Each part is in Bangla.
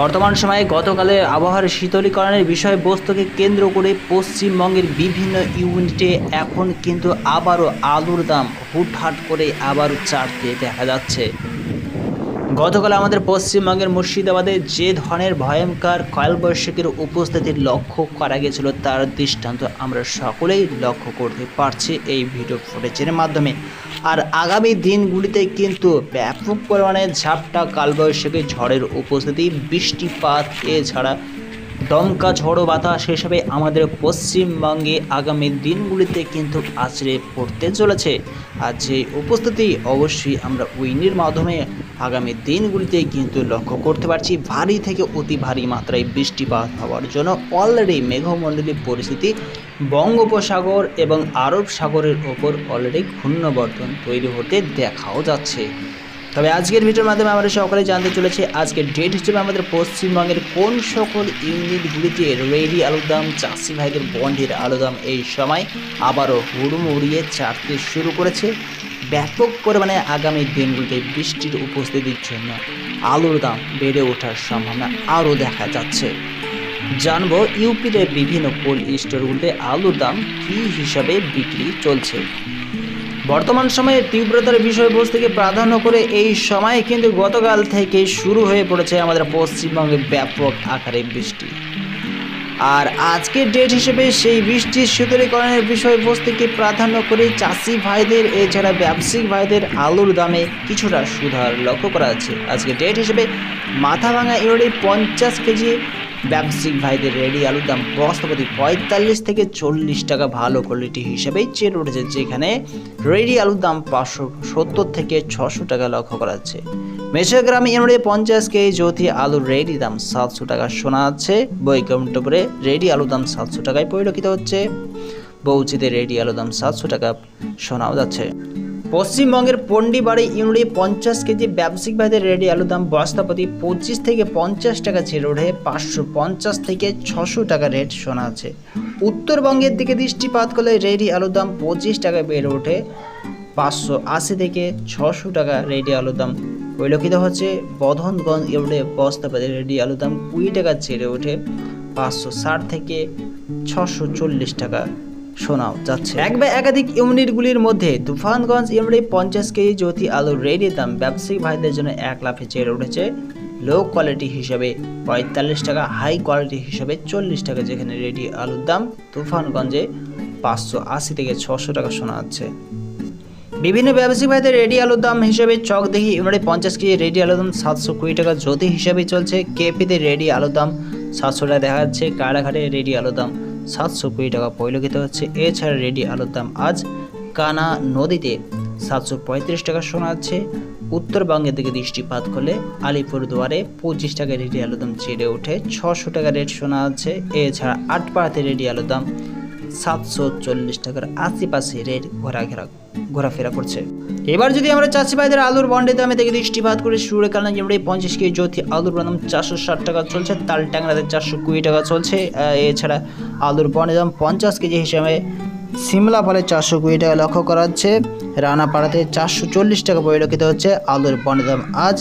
বর্তমান সময়ে গতকালের আবহাওয়ার শীতলীকরণের বিষয়বস্তুকে কেন্দ্র করে পশ্চিমবঙ্গের বিভিন্ন ইউনিটে এখন কিন্তু আবারও আলুর দাম হুটহাট করে আবারও চাড়তে দেখা যাচ্ছে। গতকাল আমাদের পশ্চিমবঙ্গের মুর্শিদাবাদে যে ধরনের ভয়ঙ্কর কালবৈশাখীর উপস্থিতির লক্ষ্য করা গেছিল তার দৃষ্টান্ত আমরা সকলেই লক্ষ্য করতে পারছি এই ভিডিও ফুটেজের মাধ্যমে। আর আগামী দিনগুলিতে কিন্তু ব্যাপক পরিমাণে ঝাপটা কালবৈশাখী ঝড়ের উপস্থিতি, বৃষ্টিপাত, এছাড়া দমকা ঝড়ো বাতাস হিসেবে আমাদের পশ্চিমবঙ্গে আগামী দিনগুলিতে কিন্তু আছড়ে পড়তে চলেছে। আর যে উপস্থিতি অবশ্যই আমরা উইনের মাধ্যমে আগামী দিনগুলিতে কিন্তু লক্ষ্য করতে পারছি ভারী থেকে অতি ভারী মাত্রায় বৃষ্টিপাত হওয়ার জন্য অলরেডি মেঘমণ্ডলী পরিস্থিতি বঙ্গোপসাগর এবং আরব সাগরের ওপর অলরেডি ঘূর্ণবর্তন তৈরি হতে দেখাও যাচ্ছে। তবে আজকের ভিডিওর মাধ্যমে আমরা সকলে জানতে চলেছি আজকের ডেট হিসেবে আমাদের পশ্চিমবঙ্গের কোন সকল ইউনিটগুলিতে রেডি আলুর দাম, চাষি ভাইদের বন্ডের আলুর দাম এই সময় আবারও হুড়মুড়িয়ে চাড়তে শুরু করেছে। ব্যাপক পরিমাণে আগামী দিনগুলিতে বৃষ্টির উপস্থিতির জন্য আলুর দাম বেড়ে ওঠার সম্ভাবনা আরও দেখা যাচ্ছে। জানব ইউপিতে বিভিন্ন কোল্ড স্টোরগুলিতে আলুর দাম কী হিসাবে বিক্রি চলছে। বর্তমান সময়ে তীব্রতার বিষয়বস্তুকে প্রাধান্য করে এই সময়ে কিন্তু গতকাল থেকে শুরু হয়ে পড়েছে আমাদের পশ্চিমবঙ্গে ব্যাপক আকারে বৃষ্টি। আর আজকের ডেট হিসেবে সেই বৃষ্টির শীতলীকরণের বিষয়বস্তুকে প্রাধান্য করে চাষি ভাইদের, এছাড়া ব্যবসায়িক ভাইদের আলুর দামে কিছুটা সুধার লক্ষ্য করা যাচ্ছে? আজকের ডেট হিসেবে মাথা ভাঙা ইউনিটে পঞ্চাশ কেজি ব্যবসায়িক ভাইদের রেডি আলুর দাম বস্তাপতি পঁয়তাল্লিশ থেকে চল্লিশ টাকা ভালো কোয়ালিটি হিসেবেই চেয়ে উঠেছে, যেখানে রেডি আলুর দাম পাঁচশো সত্তর থেকে ছশো টাকা লক্ষ্য করা যাচ্ছে। মেশোগ্রামে ইউনিটে পঞ্চাশ কেজি জ্যোতি আলুর রেডি দাম সাতশো টাকা শোনা যাচ্ছে। বৈকমটপুরে রেডি আলুর দাম সাতশো টাকায় পরিলক্ষিত হচ্ছে। বৌচিতে রেডি আলুর দাম সাতশো টাকা শোনাও যাচ্ছে। পশ্চিমবঙ্গের পন্ডিবাড়ি ইউনিটে পঞ্চাশ কেজি ব্যবসায়িক ভাইদের রেডি আলুর দাম বস্তাপতি পঁচিশ থেকে পঞ্চাশ টাকা ছেড়ে ওঠে পাঁচশো পঞ্চাশ থেকে ছশো টাকা রেট শোনা আছে। উত্তরবঙ্গের দিকে দৃষ্টিপাত করলে রেডি আলুর দাম পঁচিশ টাকা বেড়ে ওঠে, পাঁচশো আশি থেকে ছশো টাকা রেডি আলুর দাম। পরিলক্ষিত হচ্ছে বধনগঞ্জ ইউনিটে বস্তাপতি রেডি আলুর দাম কুড়ি টাকা ছেড়ে ওঠে, পাঁচশো ষাট থেকে ছশো চল্লিশ টাকা শোনাও, যাচ্ছে। এক বা একাধিক ইউনিটগুলির মধ্যে তুফানগঞ্জ ইউনিটে পঞ্চাশ কেজি জ্যোতি আলুর রেডির দাম ব্যবসায়িক ভাইদের জন্য এক লাফে চেয়ে উঠেছে। লো কোয়ালিটি হিসাবে পঁয়তাল্লিশ টাকা হাই কোয়ালিটি হিসাবে চল্লিশ টাকা, যেখানে রেডি আলুর দাম তুফানগঞ্জে পাঁচশো আশি থেকে ছশো টাকা শোনা যাচ্ছে বিভিন্ন ব্যবসায়িক ভাইদের রেডি আলুর দাম হিসেবে চক দেখি ইউনিটে পঞ্চাশ কেজি রেডি আলুর দাম সাতশো কুড়ি টাকা, জ্যোতি হিসাবে চলছে। কেপিতে রেডি আলুর দাম সাতশো টাকা দেখা যাচ্ছে কারাঘাটে রেডি আলুর দাম সাতশো কুড়ি টাকা পরিলক্ষিত হচ্ছে। এছাড়া রেডি আলুর দাম আজ কানা নদীতে সাতশো পঁয়ত্রিশ টাকা শোনা যাচ্ছে। উত্তরবঙ্গের দিকে দৃষ্টিপাত করলে আলিপুরদুয়ারে পঁচিশ টাকা রেডি আলুর দাম চেড়ে ওঠে ছশো টাকা রেট শোনা যাচ্ছে। এছাড়া আটপাড়াতে রেডি আলুর দাম সাতশো চল্লিশ টাকার আশেপাশে রেট ঘোরাঘেরা ঘোরাফেরা করছে। এবার যদি আমরা চাষি ভাইদের আলুর বন্ডে দামে থেকে দৃষ্টিপাত করে শুরু কারণে যেমন পঞ্চাশ কেজি জ্যোতি আলুর দাম চারশো ষাট টাকা চলছে তাল ট্যাংরাতে চারশো কুড়ি টাকা চলছে। এছাড়া আলুর বন্ডের দাম পঞ্চাশ কেজি হিসাবে সিমলা ফলে চারশো কুড়ি টাকা লক্ষ্য করা হচ্ছে রানাপাড়াতে চারশো চল্লিশ টাকা পরিলক্ষিত হচ্ছে আলুর বন্ডের দাম। আজ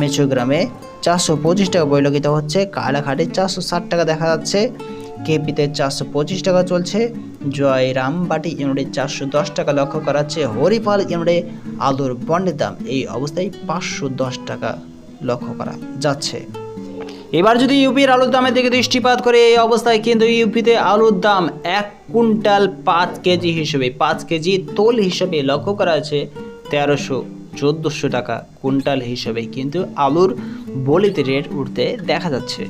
মেচোগ্রামে চারশো পঁচিশ টাকা পরিলক্ষিত হচ্ছে, কালাঘাটে চারশো ষাট টাকা দেখা যাচ্ছে। কেপিতে চারশো পঁচিশ টাকা চলছে। জয়রামবাটি ইউনিটে চারশো দশ টাকা লক্ষ্য করা হচ্ছে হরিপাল ইউনিটে আলুর বন্ডের দাম এই অবস্থায় পাঁচশো দশ টাকা লক্ষ্য করা যাচ্ছে। এবার যদি ইউপির আলুর দামের দিকে দৃষ্টিপাত করে, এই অবস্থায় কিন্তু ইউপিতে আলুর দাম এক কুইন্টাল পাঁচ কেজি হিসেবে, পাঁচ কেজি তোল হিসেবে লক্ষ্য করা আছে তেরোশো চোদ্দোশো টাকা কুইন্টাল হিসেবে কিন্তু আলুর বলিতে রেট উঠতে দেখা যাচ্ছে।